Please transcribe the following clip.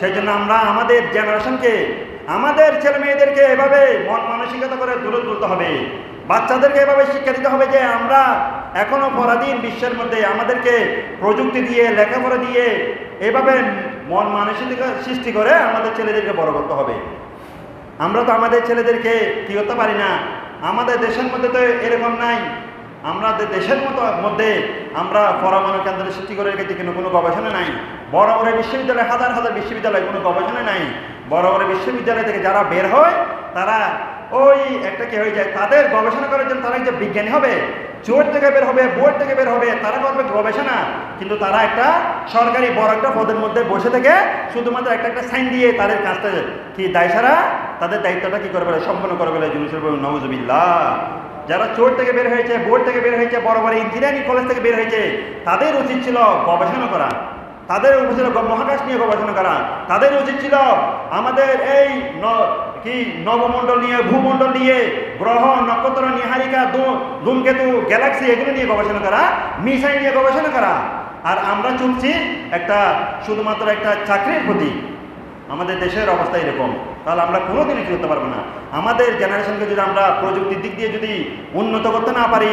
সেই জন্য আমরা আমাদের জেনারেশনকে, আমাদের ছেলে মেয়েদেরকে এভাবে মন মানসিকতা করে তুলে তুলতে হবে। বাচ্চাদেরকে এভাবে শিক্ষা দিতে হবে যে আমরা এখনও পরাধীন বিশ্বের মধ্যে আমাদেরকে প্রযুক্তি দিয়ে, লেখাপড়া দিয়ে এভাবে মন মানসিকতা সৃষ্টি করে আমাদের ছেলেদেরকে বড় করতে হবে। আমরা তো আমাদের ছেলেদেরকে কী করতে পারি না? আমাদের দেশের মধ্যে তো এরকম নাই। আমাদের দেশের মতো মধ্যে আমরা পরমাণু কেন্দ্র সৃষ্টি করে রেখেছি কিন্তু কোনো গবেষণা নাই। বড় বড় বিশ্ববিদ্যালয়, হাজার হাজার বিশ্ববিদ্যালয়, কোনো গবেষণা নাই। বড় বড় বিশ্ববিদ্যালয় থেকে যারা বের হয়, তারা ওই একটা কি হয়ে যায়, তাদের গবেষণা করার জন্য তারা যে বিজ্ঞানী হবে। চোর থেকে বের হবে বোর্ড থেকে বের হবে, তারা করবে গবেষণা। কিন্তু তারা একটা সরকারি বড় একটা পদের মধ্যে বসে থেকে শুধুমাত্র একটা একটা সাইন দিয়ে তাদের কাজটা কি দায় সারা? তাদের দায়িত্বটা কি করে ফেলে সম্পন্ন করে ফেলে জিনিসের নওয়াজবিল্লাহ যারা চোর থেকে বের হয়েছে বোর্ড থেকে বের হয়েছে, বড় বড় ইঞ্জিনিয়ারিং কলেজ থেকে বের হয়েছে, তাদের উচিত ছিল গবেষণা করা। তাদের উচিত ছিল মহাকাশ নিয়ে গবেষণা করা। তাদের উচিত ছিল আমাদের এই কি নবমণ্ডল নিয়ে, ভূমণ্ডল নিয়ে, গ্রহ, নক্ষত্র, নিহারিকা ধূমকেতু, গ্যালাক্সি, এগুলো নিয়ে গবেষণা করা, মিসাইল নিয়ে গবেষণা করা। আর আমরা চলছি একটা শুধুমাত্র একটা চাকরির প্রতি আমাদের দেশের অবস্থা এরকম। তাহলে আমরা কোনোদিনই কি করতে পারব না? আমাদের জেনারেশনকে যদি আমরা প্রযুক্তির দিক দিয়ে যদি উন্নত করতে না পারি